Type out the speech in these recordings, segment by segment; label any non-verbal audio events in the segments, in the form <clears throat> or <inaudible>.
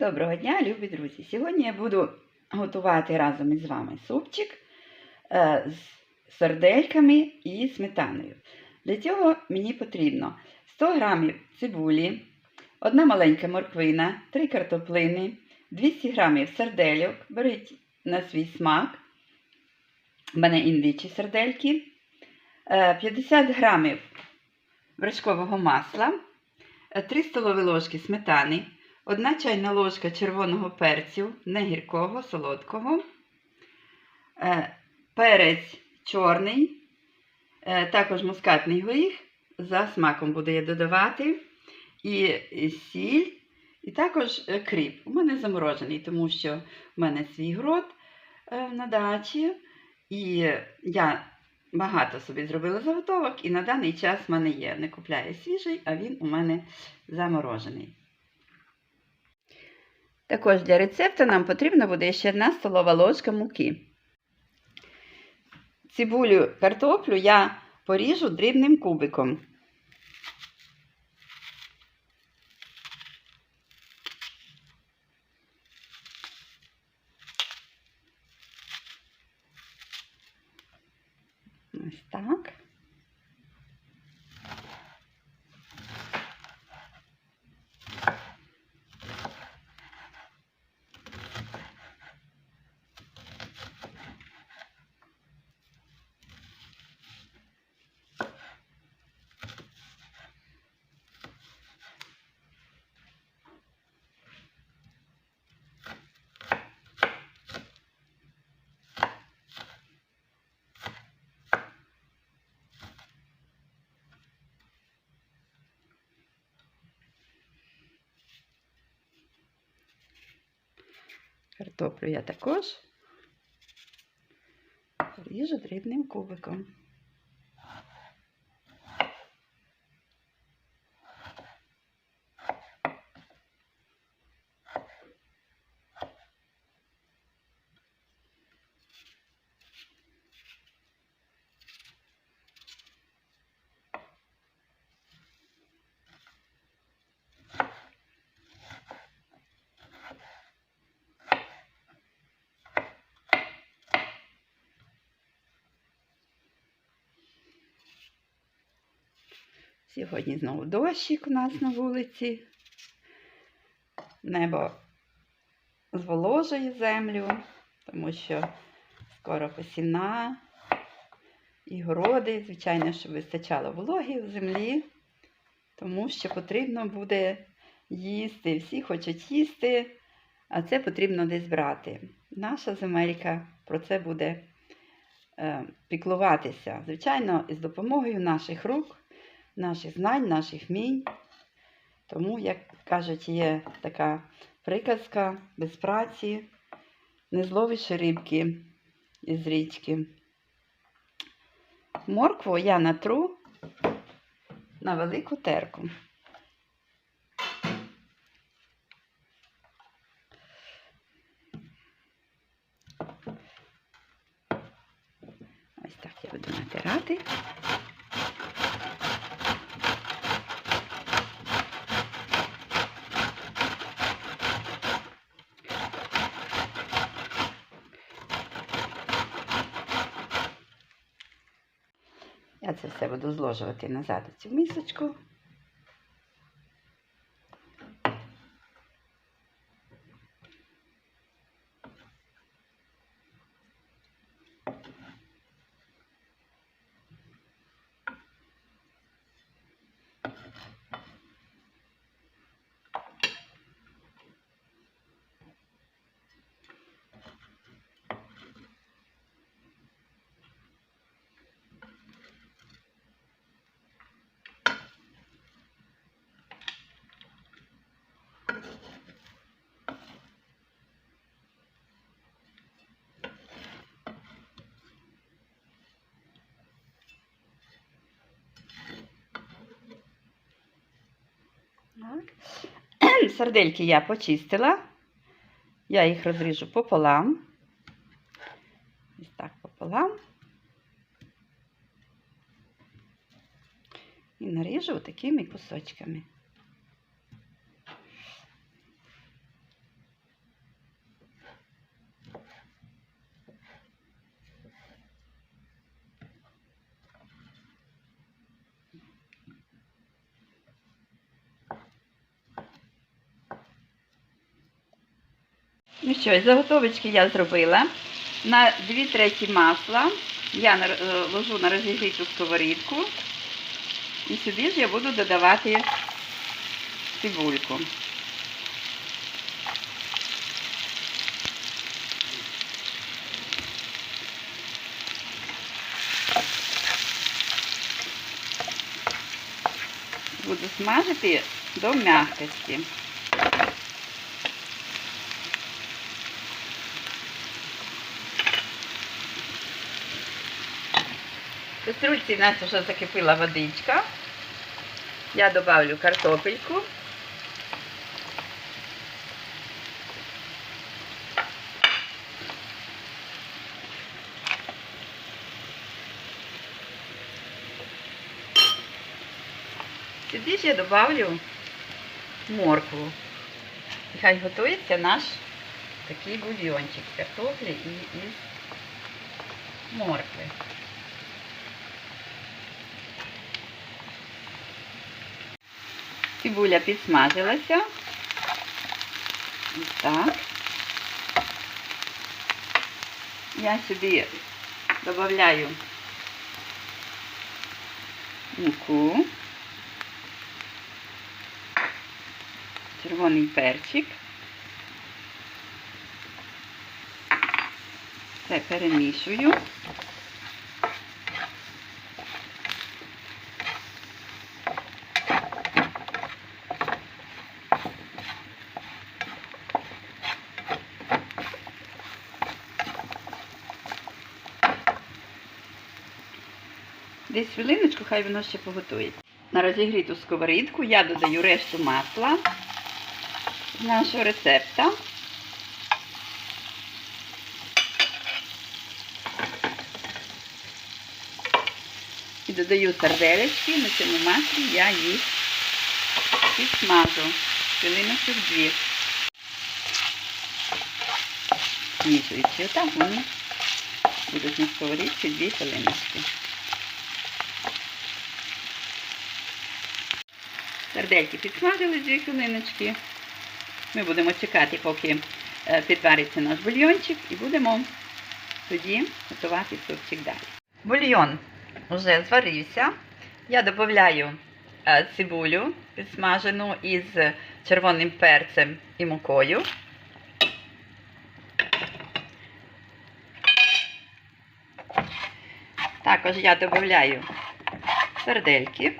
Доброго дня, любі друзі! Сьогодні я буду готувати разом із вами супчик е, з сардельками і сметаною. Для цього мені потрібно 100 г цибулі, одна маленька морквина, 3 картоплини, 200 г сардельок, беріть на свій смак. У мене індичі сардельки, е, 50 г вершкового масла, 3 столові ложки сметани. Одна чайна ложка червоного перцю, не гіркого, солодкого, е, перець чорний, е, також мускатний горіх, за смаком буду я додавати, і сіль, і також е, кріп. У мене заморожений, тому що в мене свій грот на дачі, і я багато собі зробила заготовок, і на даний час в мене є. Не купляю свіжий, а він у мене заморожений. Також для рецепту нам потрібна буде ще одна столова ложка муки. Цибулю картоплю я поріжу дрібним кубиком. Ось так. Картоплю я також ріжу дрібним кубиком. Сьогодні знову дощик у нас на вулиці. Небо зволожує землю, тому що скоро посівна і городи, звичайно, щоб вистачало вологи в землі, тому що потрібно буде їсти. Всі хочуть їсти, а це потрібно десь брати. Наша земелька про це буде е, піклуватися. Звичайно, із допомогою наших рук наших знань, наших вмінь. Тому, як кажуть, є така приказка без праці, не зловиш рибки із річки. Моркву я натру на велику терку. Ось так я буду натирати. Я це все буду зложувати назад цю місочку. Так. <clears throat> Сардельки я почистила. Я їх розріжу пополам. Ось так пополам. І наріжу такими кусочками. Ну що, заготовочки я зробила. На 2 треті масла я е, ложу на розігріту сковорідку. І сюди ж я буду додавати цибульку. Буду смажити до м'якості. В каструльці в нас вже закипіла водичка. Я добавлю картопельку. Сюди ж я добавлю моркву. І хай готується наш такий бульйончик з картоплі і із моркви. Цибуля підсмажилася. Ось так. Я сюди додаю муку, червоний перчик. Все перемішую. Десь хвилиночку, хай воно ще поготується. На розігріту сковорідку я додаю решту масла з нашого рецепта. І додаю сарделечки, на цьому маслі я їх підсмажу. Хвилиночок дві. Змішуючи отак, вони будуть на сковорідці дві хвилиночки. Сардельки підсмажили дві хвилиночки. Ми будемо чекати, поки е, підвариться наш бульйончик, і будемо тоді готувати супчик далі. Бульйон вже зварився. Я додаю е, цибулю підсмажену із червоним перцем і мукою. Також я додаю сардельки.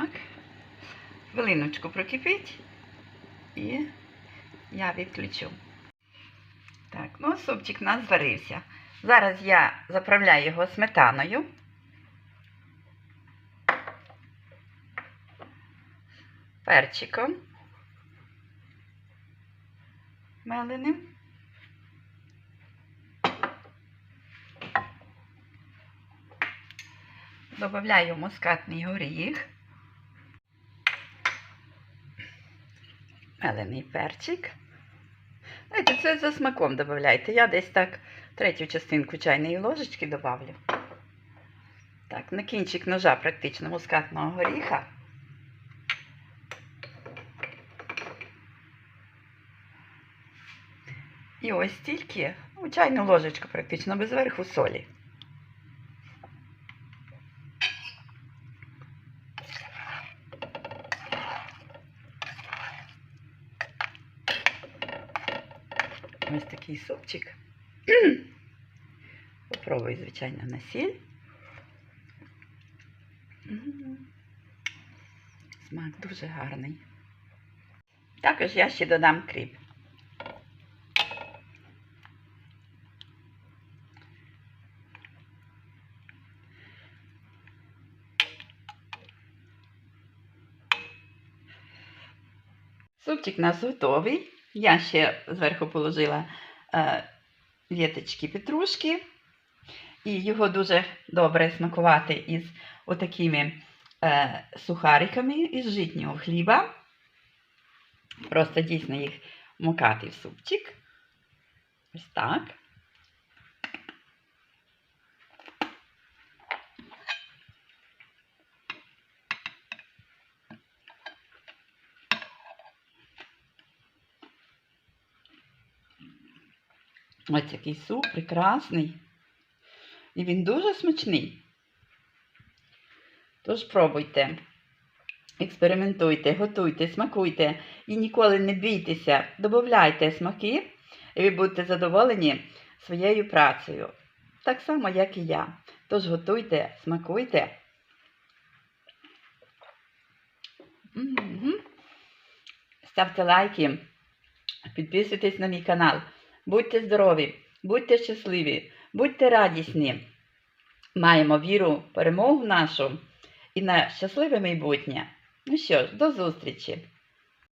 Так. Хвилиночку прокипить і я відключу. Так, ну супчик у нас зварився. Зараз я заправляю його сметаною. Перчиком. Меленим. Добавляю мускатний горіх. Мелений перчик. Знаєте, це за смаком додавайте. Я десь так третю частинку чайної ложечки добавлю. Так, на кінчик ножа практично мускатного горіха. І ось тільки ну, чайну ложечку практично без верху солі. Ось такий супчик. <clears throat> Попробуй, звичайно, на сіль. Смак дуже гарний. Також я ще додам кріп. Супчик у нас готовий. Я ще зверху положила е, віточки петрушки І його дуже добре смакувати із отакими е, сухариками із житнього хліба. Просто дійсно їх мукати в супчик. Ось так. Ось який суп прекрасний. І він дуже смачний. Тож пробуйте, експериментуйте, готуйте, смакуйте і ніколи не бійтеся, додавайте смаки, і ви будете задоволені своєю працею. Так само, як і я. Тож готуйте, смакуйте. Ставте лайки, підписуйтесь на мій канал. Будьте здорові, будьте щасливі, будьте радісні. Маємо віру, в перемогу нашу і на щасливе майбутнє. Ну що ж, до зустрічі!